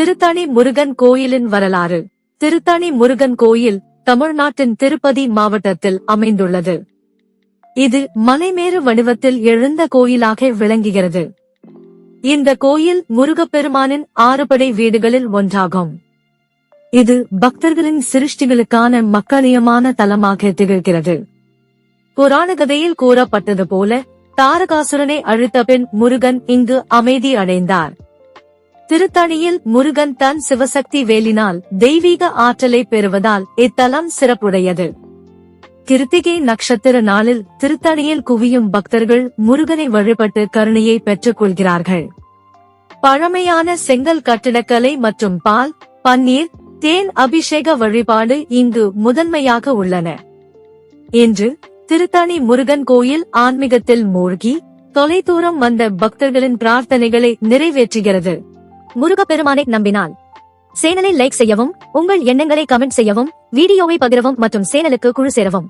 திருத்தணி முருகன் கோயிலின் வரலாறு. திருத்தணி முருகன் கோயில் தமிழ்நாட்டின் திருப்பதி மாவட்டத்தில் அமைந்துள்ளது. இது மலைமேறு வடிவத்தில் எழுந்த கோயிலாக விளங்குகிறது. இந்த கோயில் முருகப்பெருமானின் ஆறுபடை வீடுகளில் ஒன்றாகும். இது பக்தர்களின் சிருஷ்டிகளுக்கான மக்களியமான தலமாக திகழ்கிறது. புராண கதையில் கூறப்பட்டது போல தாரகாசுரனை அழித்த பின் முருகன் இங்கு அமைதி அடைந்தார். திருத்தணியில் முருகன் தன் சிவசக்தி வேலினால் தெய்வீக ஆற்றலை பெறுவதால் இத்தலம் சிறப்புடையது. கிருத்திகை நட்சத்திர நாளில் திருத்தணியில் குவியும் பக்தர்கள் முருகனை வழிபட்டு கருணையை பெற்றுக் கொள்கிறார்கள் பழமையான செங்கல் கட்டிடக்கலை மற்றும் பால் பன்னீர் தேன் அபிஷேக வழிபாடு இங்கு முதன்மையாக உள்ளன. இன்று திருத்தணி முருகன் கோயில் ஆன்மீகத்தில் மூழ்கி தொலைதூரம் வந்த பக்தர்களின் பிரார்த்தனைகளை நிறைவேற்றுகிறது. முருகப்பெருமானை நம்பினால். சேனலை லைக் செய்யவும் உங்கள் எண்ணங்களை கமெண்ட் செய்யவும் வீடியோவை பகிரவும் மற்றும் சேனலுக்கு குழு சேரவும்.